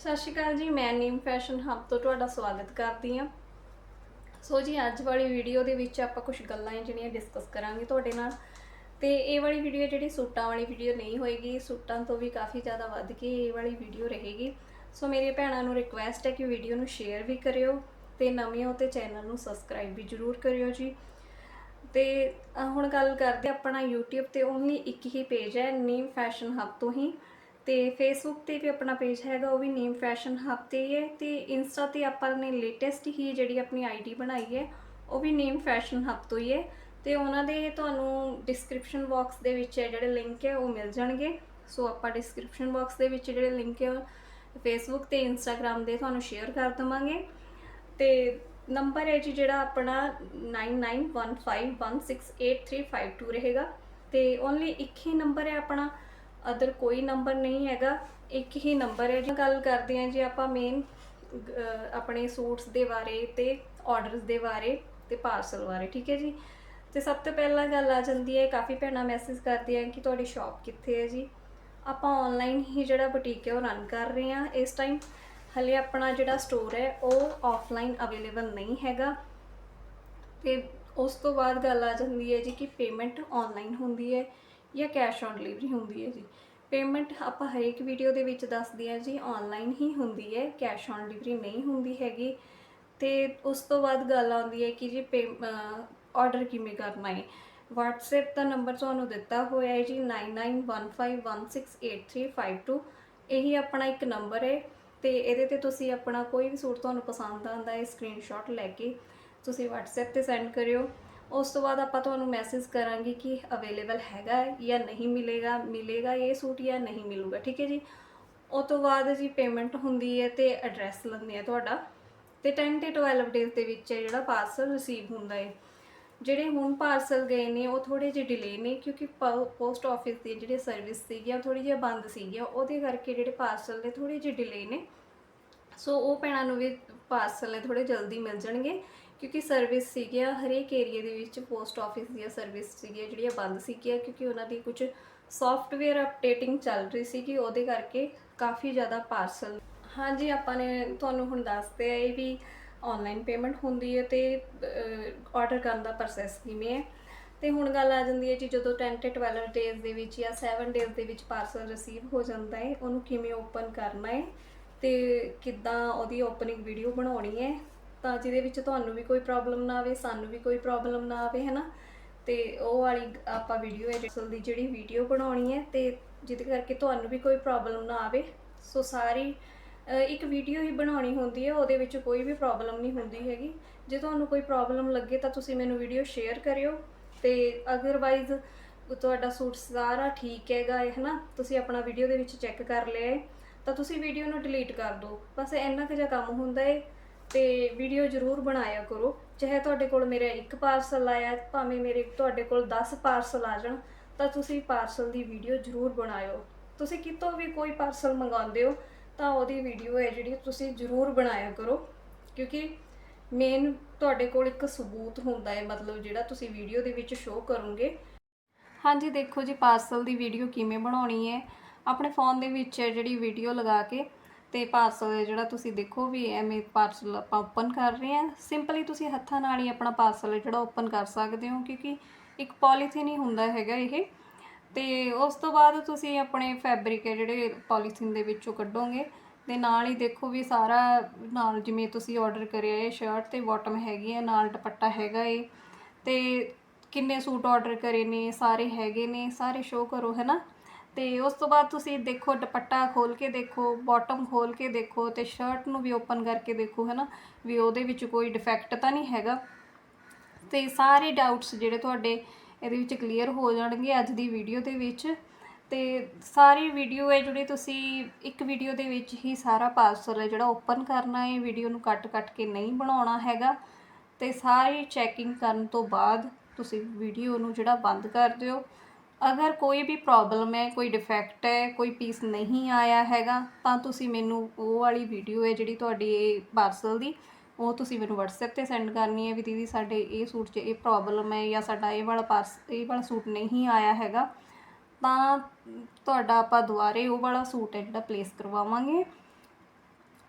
ਸਤਿ ਸ਼੍ਰੀ ਅਕਾਲ ਜੀ, ਮੈਂ ਨੀਮ ਫੈਸ਼ਨ ਹੱਬ ਤੋਂ ਤੁਹਾਡਾ ਸਵਾਗਤ ਕਰਦੀ ਹਾਂ। ਸੋ ਜੀ, ਅੱਜ ਵਾਲੀ ਵੀਡੀਓ ਦੇ ਵਿੱਚ ਆਪਾਂ ਕੁਝ ਗੱਲਾਂ ਹੈ ਜਿਹੜੀਆਂ ਡਿਸਕਸ ਕਰਾਂਗੇ ਤੁਹਾਡੇ ਨਾਲ। ਤੇ ਇਹ ਵਾਲੀ ਵੀਡੀਓ ਜਿਹੜੀ ਸੂਟਾਂ ਵਾਲੀ ਵੀਡੀਓ ਨਹੀਂ ਹੋਏਗੀ, ਸੂਟਾਂ ਤੋਂ ਵੀ ਕਾਫੀ ਜ਼ਿਆਦਾ ਵੱਧ ਕੇ ਇਹ ਵਾਲੀ ਵੀਡੀਓ ਰਹੇਗੀ। ਸੋ ਮੇਰੀ ਭੈਣਾਂ ਨੂੰ ਰਿਕੁਐਸਟ ਹੈ ਕਿ ਵੀਡੀਓ ਨੂੰ ਸ਼ੇਅਰ ਵੀ ਕਰਿਓ ਤੇ ਨਵੇਂ ਹੋ ਤੇ ਚੈਨਲ ਨੂੰ ਸਬਸਕ੍ਰਾਈਬ ਵੀ ਜਰੂਰ ਕਰਿਓ ਜੀ। ਤੇ ਹੁਣ ਗੱਲ ਕਰਦੇ ਆਪਣਾ YouTube ਤੇ ਓਨਲੀ ਇੱਕ ਹੀ ਪੇਜ ਹੈ, ਨੀਮ ਫੈਸ਼ਨ ਹੱਬ ਤੋਂ ਹੀ। ਤੇ ਫੇਸਬੁੱਕ ਤੇ ਵੀ ਆਪਣਾ ਪੇਜ ਹੈਗਾ, ਉਹ ਵੀ ਨੇਮ ਫੈਸ਼ਨ ਹੱਬ ਤੇ ਹੀ ਹੈ ਤੇ ਇੰਸਟਾ ਤੇ ਆਪਾਂ ਨੇ ਲੇਟੈਸਟ ਹੀ ਜਿਹੜੀ ਆਪਣੀ ਆਈਡੀ ਬਣਾਈ ਹੈ, ਉਹ ਵੀ ਨੇਮ ਫੈਸ਼ਨ ਹੱਬ ਤੋਂ ਹੀ ਹੈ ਤੇ ਉਹਨਾਂ ਦੇ ਤੁਹਾਨੂੰ ਡਿਸਕ੍ਰਿਪਸ਼ਨ ਬਾਕਸ ਦੇ ਵਿੱਚ ਹੈ ਜਿਹੜੇ ਲਿੰਕ ਹੈ, ਉਹ ਮਿਲ ਜਾਣਗੇ। ਸੋ ਆਪਾਂ ਡਿਸਕ੍ਰਿਪਸ਼ਨ ਬਾਕਸ ਦੇ ਵਿੱਚ ਜਿਹੜੇ ਲਿੰਕ ਹੈ, ਉਹ Facebook ਤੇ Instagram ਦੇ ਤੁਹਾਨੂੰ ਸ਼ੇਅਰ ਕਰ ਦਵਾਂਗੇ। ਤੇ ਨੰਬਰ ਹੈ ਜੀ ਜਿਹੜਾ ਆਪਣਾ 9915168352 ਰਹੇਗਾ। ਤੇ ਓਨਲੀ ਇੱਕ ਹੀ ਨੰਬਰ ਹੈ ਆਪਣਾ ਅਦਰ ਕੋਈ ਨੰਬਰ ਨਹੀਂ ਹੈਗਾ, ਇੱਕ ਹੀ ਨੰਬਰ ਹੈ ਜੀ। ਗੱਲ ਕਰਦੇ ਹਾਂ ਜੀ ਆਪਾਂ ਮੇਨ ਆਪਣੇ ਸੂਟਸ ਦੇ ਬਾਰੇ ਤੇ ਆਰਡਰਸ ਦੇ ਬਾਰੇ ਤੇ ਪਾਰਸਲ ਬਾਰੇ, ਠੀਕ ਹੈ ਜੀ? ਤੇ ਸਭ ਤੋਂ ਪਹਿਲਾਂ ਗੱਲ ਆ ਜਾਂਦੀ ਹੈ, ਕਾਫੀ ਭੈਣਾਂ ਮੈਸੇਜ ਕਰਦੀਆਂ ਕਿ ਤੁਹਾਡੀ ਸ਼ਾਪ ਕਿੱਥੇ ਹੈ ਜੀ? ਆਪਾਂ ਆਨਲਾਈਨ ਹੀ ਜਿਹੜਾ ਬੁਟੀਕ ਹੈ ਉਹ ਰਨ ਕਰ ਰਹੇ ਹਾਂ ਇਸ ਟਾਈਮ ਹਲੇ ਆਪਣਾ ਜਿਹੜਾ ਸਟੋਰ ਹੈ, ਉਹ ਆਫਲਾਈਨ ਅਵੇਲੇਬਲ ਨਹੀਂ ਹੈਗਾ। ਤੇ ਉਸ ਤੋਂ ਬਾਅਦ ਗੱਲ ਆ ਜਾਂਦੀ ਹੈ ਜੀ ਕਿ ਪੇਮੈਂਟ ਆਨਲਾਈਨ ਹੁੰਦੀ ਹੈ। ਜਾਂ ਕੈਸ਼ ਔਨ ਡਿਲੀਵਰੀ ਹੁੰਦੀ ਹੈ ਜੀ। ਪੇਮੈਂਟ ਆਪਾਂ ਹਰੇਕ ਵੀਡੀਓ ਦੇ ਵਿੱਚ ਦੱਸਦੇ ਹਾਂ ਜੀ ਆਨਲਾਈਨ ਹੀ ਹੁੰਦੀ ਹੈ, ਕੈਸ਼ ਔਨ ਡਿਲੀਵਰੀ ਨਹੀਂ ਹੁੰਦੀ ਹੈਗੀ। ਤੇ ਉਸ ਤੋਂ ਬਾਅਦ ਗੱਲ ਆਉਂਦੀ ਹੈ ਕਿ ਜੀ ਆਰਡਰ ਕਿਵੇਂ ਕਰਨਾ ਹੈ। WhatsApp ਦਾ ਨੰਬਰ ਤੁਹਾਨੂੰ ਦਿੱਤਾ ਹੋਇਆ ਹੈ ਜੀ 9915168352 ਇਹੀ ਆਪਣਾ ਇੱਕ ਨੰਬਰ ਹੈ ਤੇ ਇਹਦੇ ਤੇ ਤੁਸੀਂ ਆਪਣਾ ਕੋਈ ਵੀ ਸੂਟ ਤੁਹਾਨੂੰ ਪਸੰਦ ਆਉਂਦਾ ਹੈ ਸਕਰੀਨਸ਼ਾਟ ਲੈ ਕੇ ਤੁਸੀਂ WhatsApp ਤੇ ਸੈਂਡ ਕਰਿਓ। ਉਸ ਤੋਂ ਬਾਅਦ ਆਪਾਂ ਤੁਹਾਨੂੰ ਮੈਸੇਜ ਕਰਾਂਗੇ ਕਿ ਅਵੇਲੇਬਲ ਹੈਗਾ ਜਾਂ ਨਹੀਂ ਮਿਲੇਗਾ ਮਿਲੇਗਾ ਇਹ ਸੂਟ ਜਾਂ ਨਹੀਂ ਮਿਲੂਗਾ, ਠੀਕ ਹੈ ਜੀ? ਉਸ ਤੋਂ ਬਾਅਦ ਜੀ ਪੇਮੈਂਟ ਹੁੰਦੀ ਹੈ ਤੇ ਐਡਰੈਸ ਲੈਂਦੇ ਆ ਤੁਹਾਡਾ ਤੇ 10 ਤੇ 12 ਡੇਜ਼ ਦੇ ਵਿੱਚ ਹੈ ਜਿਹੜਾ ਪਾਰਸਲ ਰਿਸੀਵ ਹੁੰਦਾ ਹੈ। ਜਿਹੜੇ ਹੁਣ ਪਾਰਸਲ ਗਏ ਨੇ, ਉਹ ਥੋੜੇ ਜਿਹੇ ਡਿਲੇ ਨੇ ਕਿਉਂਕਿ ਪੋਸਟ ਆਫਿਸ ਦੀ ਜਿਹੜੀ ਸਰਵਿਸ ਸੀਗੀ ਉਹ ਥੋੜੀ ਜਿਹੀ ਬੰਦ ਸੀਗੀ, ਉਹਦੇ ਕਰਕੇ ਜਿਹੜੇ ਪਾਰਸਲ ਦੇ ਥੋੜੇ ਜਿਹੇ ਡਿਲੇ ਨੇ। ਸੋ ਉਹ ਭੈਣਾਂ ਨੂੰ ਵੀ ਪਾਰਸਲ ਨੇ ਥੋੜੇ ਜਲਦੀ ਮਿਲ ਜਾਣਗੇ। ਕਿਉਂਕਿ ਸਰਵਿਸ ਸੀਗੀਆਂ, ਹਰੇਕ ਏਰੀਆ ਦੇ ਵਿੱਚ ਪੋਸਟ ਆਫਿਸ ਦੀਆਂ ਸਰਵਿਸ ਸੀਗੀਆਂ, ਜਿਹੜੀਆਂ ਬੰਦ ਸੀਗੀਆਂ, ਕਿਉਂਕਿ ਉਹਨਾਂ ਦੀ ਕੁਝ ਸੌਫਟਵੇਅਰ ਅਪਡੇਟਿੰਗ ਚੱਲ ਰਹੀ ਸੀ ਕਿ ਉਹਦੇ ਕਰਕੇ ਕਾਫੀ ਜ਼ਿਆਦਾ ਪਾਰਸਲ ਹਾਂਜੀ, ਆਪਾਂ ਨੇ ਤੁਹਾਨੂੰ ਹੁਣ ਦੱਸਦੇ ਆ ਇਹ ਵੀ ਆਨਲਾਈਨ ਪੇਮੈਂਟ ਹੁੰਦੀ ਹੈ ਤੇ ਆਰਡਰ ਕਰਨ ਦਾ ਪ੍ਰੋਸੈਸ ਕਿਵੇਂ ਹੈ। ਤੇ ਹੁਣ ਗੱਲ ਆ ਜਾਂਦੀ ਹੈ ਜੀ, ਜਦੋਂ 10 ਤੇ 12 ਡੇਜ਼ ਦੇ ਵਿੱਚ ਜਾਂ 7 ਡੇਜ਼ ਦੇ ਵਿੱਚ ਪਾਰਸਲ ਰਿਸੀਵ ਹੋ ਜਾਂਦਾ ਹੈ, ਉਹਨੂੰ ਕਿਵੇਂ ਓਪਨ ਕਰਨਾ ਹੈ ਤੇ ਕਿੱਦਾਂ ਉਹਦੀ ਓਪਨਿੰਗ ਵੀਡੀਓ ਬਣਾਉਣੀ ਹੈ ਤਾਂ ਜਿਹਦੇ ਵਿੱਚ ਤੁਹਾਨੂੰ ਵੀ ਕੋਈ ਪ੍ਰੋਬਲਮ ਨਾ ਆਵੇ, ਸਾਨੂੰ ਵੀ ਕੋਈ ਪ੍ਰੋਬਲਮ ਨਾ ਆਵੇ, ਹੈਨਾ? ਤੇ ਉਹ ਵਾਲੀ ਆਪਾਂ ਵੀਡੀਓ ਹੈ ਦੀ ਜਿਹੜੀ ਵੀਡੀਓ ਬਣਾਉਣੀ ਹੈ, ਤੇ ਜਿਹਦੇ ਕਰਕੇ ਤੁਹਾਨੂੰ ਵੀ ਕੋਈ ਪ੍ਰੋਬਲਮ ਨਾ ਆਵੇ। ਸੋ ਸਾਰੀ ਇੱਕ ਵੀਡੀਓ ਹੀ ਬਣਾਉਣੀ ਹੁੰਦੀ ਹੈ, ਉਹਦੇ ਵਿੱਚ ਕੋਈ ਵੀ ਪ੍ਰੋਬਲਮ ਨਹੀਂ ਹੁੰਦੀ ਹੈਗੀ। ਜੇ ਤੁਹਾਨੂੰ ਕੋਈ ਪ੍ਰੋਬਲਮ ਲੱਗੇ ਤਾਂ ਤੁਸੀਂ ਮੈਨੂੰ ਵੀਡੀਓ ਸ਼ੇਅਰ ਕਰਿਓ। ਤੇ ਅਦਰਵਾਈਜ਼ ਤੁਹਾਡਾ ਸੂਟ ਸਾਰਾ ਠੀਕ ਹੈਗਾ ਹੈ ਨਾ ਤੁਸੀਂ ਆਪਣਾ ਵੀਡੀਓ ਦੇ ਵਿੱਚ ਚੈੱਕ ਕਰ ਲਿਆ ਤਾਂ ਤੁਸੀਂ ਵੀਡੀਓ ਨੂੰ ਡਿਲੀਟ ਕਰ ਦਿਓ। ਬਸ ਇੰਨਾ ਕੁ ਜਿਹਾ ਕੰਮ ਹੁੰਦਾ ਹੈ। ਤੇ ਵੀਡੀਓ ਜ਼ਰੂਰ ਬਣਾਇਆ ਕਰੋ। ਚਾਹੇ ਤੁਹਾਡੇ ਕੋਲ ਮੇਰਾ ਇੱਕ ਪਾਰਸਲ ਆਇਆ ਭਾਵੇਂ ਮੇਰੇ ਤੁਹਾਡੇ ਕੋਲ 10 ਪਾਰਸਲ ਆ ਜਾਣ, ਤਾਂ ਤੁਸੀਂ ਪਾਰਸਲ ਦੀ ਵੀਡੀਓ ਜ਼ਰੂਰ ਬਣਾਇਓ। ਤੁਸੀਂ ਕਿਤੋਂ ਵੀ ਕੋਈ ਪਾਰਸਲ ਮੰਗਾਉਂਦੇ ਹੋ, ਤਾਂ ਉਹਦੀ ਵੀਡੀਓ ਹੈ ਜਿਹੜੀ ਤੁਸੀਂ ਜ਼ਰੂਰ ਬਣਾਇਆ ਕਰੋ। ਕਿਉਂਕਿ ਮੇਨ ਤੁਹਾਡੇ ਕੋਲ ਇੱਕ ਸਬੂਤ ਹੁੰਦਾ ਹੈ, ਮਤਲਬ ਜਿਹੜਾ ਤੁਸੀਂ ਵੀਡੀਓ ਦੇ ਵਿੱਚ ਸ਼ੋਅ ਕਰੋਗੇ। ਹਾਂਜੀ, ਦੇਖੋ ਜੀ ਪਾਰਸਲ ਦੀ ਵੀਡੀਓ ਕਿਵੇਂ ਬਣਾਉਣੀ ਹੈ? ਆਪਣੇ ਫੋਨ ਦੇ ਵਿੱਚ ਜਿਹੜੀ ਵੀਡੀਓ ਲਗਾ ਕੇ ਤੇ ਪਾਰਸਲ ਜਿਹੜਾ ਤੁਸੀਂ ਦੇਖੋ ਵੀ ਐਵੇਂ ਪਾਰਸਲ ਆਪਾਂ ਓਪਨ ਕਰ ਰਹੇ ਹਾਂ। ਸਿੰਪਲੀ ਤੁਸੀਂ ਹੱਥਾਂ ਨਾਲ ਹੀ ਆਪਣਾ ਪਾਰਸਲ ਜਿਹੜਾ ਓਪਨ ਕਰ ਸਕਦੇ ਹੋ ਕਿਉਂਕਿ ਇੱਕ ਪੋਲੀਥੀਨ ਹੀ ਹੁੰਦਾ ਹੈਗਾ ਇਹ। ਤੇ ਉਸ ਤੋਂ ਬਾਅਦ ਤੁਸੀਂ ਆਪਣੇ ਫੈਬਰਿਕ ਹੈ ਜਿਹੜੇ ਪੋਲੀਥੀਨ ਦੇ ਵਿੱਚੋਂ ਕੱਢੋਗੇ। ਤੇ ਨਾਲ ਹੀ ਦੇਖੋ ਵੀ ਸਾਰਾ ਨਾਲ ਜਿਵੇਂ ਤੁਸੀਂ ਆਰਡਰ ਕਰਿਆ ਇਹ ਸ਼ਰਟ ਤੇ ਬਾਟਮ ਹੈਗੀ ਹੈ, ਨਾਲ ਦੁਪੱਟਾ ਹੈਗਾ ਏ ਤੇ ਕਿੰਨੇ ਸੂਟ ਆਰਡਰ ਕਰੇ ਨੇ, ਸਾਰੇ ਹੈਗੇ ਨੇ, ਸਾਰੇ ਸ਼ੋਅ ਕਰੋ, ਹੈ ਨਾ? ਤੇ ਉਸ ਤੋਂ ਬਾਅਦ ਤੁਸੀਂ ਦੇਖੋ ਦੁਪੱਟਾ ਖੋਲ ਕੇ ਦੇਖੋ ਬਾਟਮ ਖੋਲ ਕੇ ਦੇਖੋ ਤੇ ਸ਼ਰਟ ਨੂੰ ਵੀ ਓਪਨ ਕਰਕੇ ਦੇਖੋ, ਹੈਨਾ? ਵੀ ਉਹਦੇ ਵਿੱਚ ਕੋਈ ਡਿਫੈਕਟ ਤਾਂ ਨਹੀਂ ਹੈਗਾ। ਤੇ ਸਾਰੇ ਡਾਊਟਸ ਜਿਹੜੇ ਤੁਹਾਡੇ ਇਹਦੇ ਵਿੱਚ ਕਲੀਅਰ ਹੋ ਜਾਣਗੇ ਅੱਜ ਦੀ ਵੀਡੀਓ ਦੇ ਵਿੱਚ। ਤੇ ਸਾਰੀ ਵੀਡੀਓ ਹੈ ਜਿਹੜੀ ਤੁਸੀਂ ਇੱਕ ਵੀਡੀਓ ਦੇ ਵਿੱਚ ਹੀ ਸਾਰਾ ਪਾਰਸਲ ਹੈ ਜਿਹੜਾ ਓਪਨ ਕਰਨਾ ਹੈ ਵੀਡੀਓ ਨੂੰ ਕੱਟ ਕੱਟ ਕੇ ਨਹੀਂ ਬਣਾਉਣਾ ਹੈਗਾ। ਤੇ ਸਾਰੀ ਚੈਕਿੰਗ ਕਰਨ ਤੋਂ ਬਾਅਦ ਤੁਸੀਂ ਵੀਡੀਓ ਨੂੰ ਜਿਹੜਾ ਬੰਦ ਕਰ ਦਿਓ। ਅਗਰ ਕੋਈ ਵੀ ਪ੍ਰੋਬਲਮ ਹੈ, ਕੋਈ ਡਿਫੈਕਟ ਹੈ, ਕੋਈ ਪੀਸ ਨਹੀਂ ਆਇਆ ਹੈਗਾ, ਤਾਂ ਤੁਸੀਂ ਮੈਨੂੰ ਉਹ ਵਾਲੀ ਵੀਡੀਓ ਹੈ ਜਿਹੜੀ ਤੁਹਾਡੀ ਇਹ ਪਾਰਸਲ ਦੀ, ਉਹ ਤੁਸੀਂ ਮੈਨੂੰ WhatsApp ਤੇ ਸੈਂਡ ਕਰਨੀ ਹੈ ਵੀ ਦੀਦੀ ਸਾਡੇ ਇਹ ਸੂਟ 'ਚ ਇਹ ਪ੍ਰੋਬਲਮ ਹੈ ਜਾਂ ਸਾਡਾ ਇਹ ਵਾਲਾ ਪਾਰਸ ਇਹ ਵਾਲਾ ਸੂਟ ਨਹੀਂ ਆਇਆ ਹੈਗਾ, ਤਾਂ ਤੁਹਾਡਾ ਆਪਾਂ ਦੁਬਾਰੇ ਉਹ ਵਾਲਾ ਸੂਟ ਹੈ ਜਿਹੜਾ ਪਲੇਸ ਕਰਵਾਵਾਂਗੇ।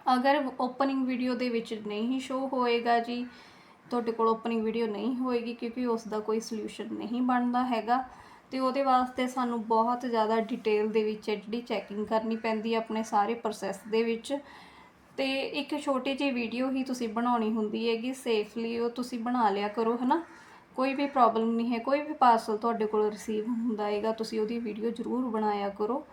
ਅਗਰ ਓਪਨਿੰਗ ਵੀਡੀਓ ਦੇ ਵਿੱਚ ਨਹੀਂ ਸ਼ੋ ਹੋਏਗਾ ਜੀ, ਤੁਹਾਡੇ ਕੋਲ ਓਪਨਿੰਗ ਵੀਡੀਓ ਨਹੀਂ ਹੋਏਗੀ ਕਿਉਂਕਿ ਉਸ ਦਾ ਕੋਈ ਸੋਲੂਸ਼ਨ ਨਹੀਂ ਬਣਦਾ ਹੈਗਾ। ਤੇ ਉਹਦੇ ਵਾਸਤੇ ਸਾਨੂੰ ਬਹੁਤ ਜ਼ਿਆਦਾ ਡਿਟੇਲ ਦੇ ਵਿੱਚ ਹੈ ਜਿਹੜੀ ਚੈਕਿੰਗ ਕਰਨੀ ਪੈਂਦੀ ਹੈ ਆਪਣੇ ਸਾਰੇ ਪ੍ਰੋਸੈਸ ਦੇ ਵਿੱਚ। ਤੇ ਇੱਕ ਛੋਟੀ ਜਿਹੀ ਵੀਡੀਓ ਹੀ ਤੁਸੀਂ ਬਣਾਉਣੀ ਹੁੰਦੀ ਹੈਗੀ ਸੇਫਲੀ ਉਹ ਤੁਸੀਂ ਬਣਾ ਲਿਆ ਕਰੋ, ਹਨਾ? ਕੋਈ ਵੀ ਪ੍ਰੋਬਲਮ ਨਹੀਂ ਹੈ, ਕੋਈ ਵੀ ਪਾਰਸਲ ਤੁਹਾਡੇ ਕੋਲ ਰਿਸੀਵ ਹੁੰਦਾ ਹੈਗਾ, ਤੁਸੀਂ ਉਹਦੀ ਵੀਡੀਓ ਜ਼ਰੂਰ ਬਣਾਇਆ ਕਰੋ।